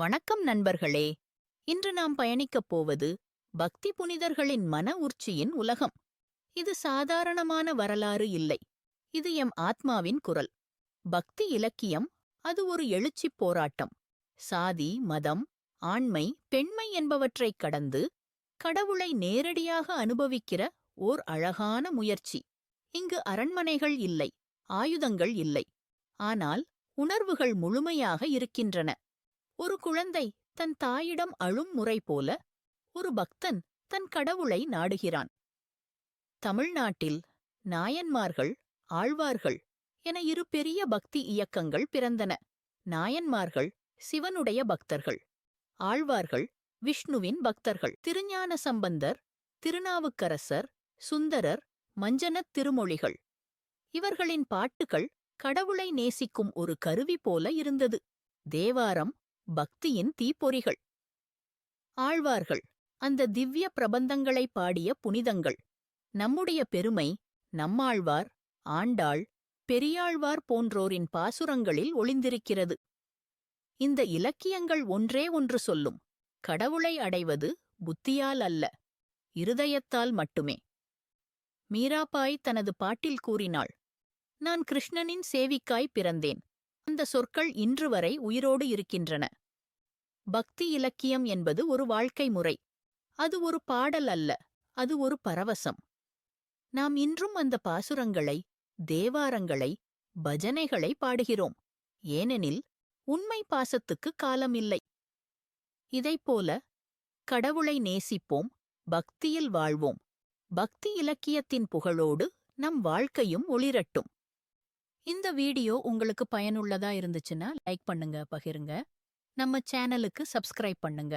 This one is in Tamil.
வணக்கம் நண்பர்களே. இன்று நாம் பயணிக்கப் போவது பக்தி புனிதர்களின் மன உர்ச்சியின் உலகம். இது சாதாரணமான வரலாறு இல்லை. இது எம் ஆத்மாவின் குரல். பக்தி இலக்கியம் அது ஒரு எழுச்சிப் போராட்டம். சாதி மதம் ஆண்மை பெண்மை என்பவற்றைக் கடந்து கடவுளை நேரடியாக அனுபவிக்கிற ஓர் அழகான முயற்சி. இங்கு அரண்மனைகள் இல்லை ஆயுதங்கள் இல்லை. ஆனால் உணர்வுகள் முழுமையாக இருக்கின்றன. ஒரு குழந்தை தன் தாயிடம் அழும் முறை போல ஒரு பக்தன் தன் கடவுளை நாடுகிறான். தமிழ்நாட்டில் நாயன்மார்கள் ஆழ்வார்கள் என இரு பெரிய பக்தி இயக்கங்கள் பிறந்தன. நாயன்மார்கள் சிவனுடைய பக்தர்கள் ஆழ்வார்கள் விஷ்ணுவின் பக்தர்கள். திருஞான சம்பந்தர் திருநாவுக்கரசர் சுந்தரர் மஞ்சனத் திருமொழிகள். இவர்களின் பாட்டுகள் கடவுளை நேசிக்கும் ஒரு கருவி போல இருந்தது. தேவாரம் பக்தியின் தீப்பொறிகள். ஆழ்வார்கள் அந்த திவ்ய பிரபந்தங்களை பாடிய புனிதங்கள். நம்முடைய பெருமை நம்மாழ்வார் ஆண்டாள் பெரியாழ்வார் போன்றோரின் பாசுரங்களில் ஒளிந்திருக்கிறது. இந்த இலக்கியங்கள் ஒன்றே ஒன்று சொல்லும் கடவுளை அடைவது புத்தியால் அல்ல இருதயத்தால் மட்டுமே. மீராபாய் தனது பாட்டில் கூறினாள் நான் கிருஷ்ணனின் சேவிக்காய் பிறந்தேன். அந்த சொற்கள் இன்று வரை உயிரோடு இருக்கின்றன. பக்தி இலக்கியம் என்பது ஒரு வாழ்க்கை முறை. அது ஒரு பாடல் அல்ல அது ஒரு பரவசம். நாம் இன்றும் அந்த பாசுரங்களை தேவாரங்களை பஜனைகளை பாடுகிறோம். ஏனெனில் உண்மை பாசத்துக்கு காலமில்லை இதைப்போல கடவுளை நேசிப்போம் பக்தியில் வாழ்வோம். பக்தி இலக்கியத்தின் புகழோடு நம் வாழ்க்கையும் ஒளிரட்டும். இந்த வீடியோ உங்களுக்கு பயனுள்ளதா இருந்துச்சுன்னா லைக் பண்ணுங்க பகிருங்க. நம்ம சேனலுக்கு சப்ஸ்கிரைப் பண்ணுங்க.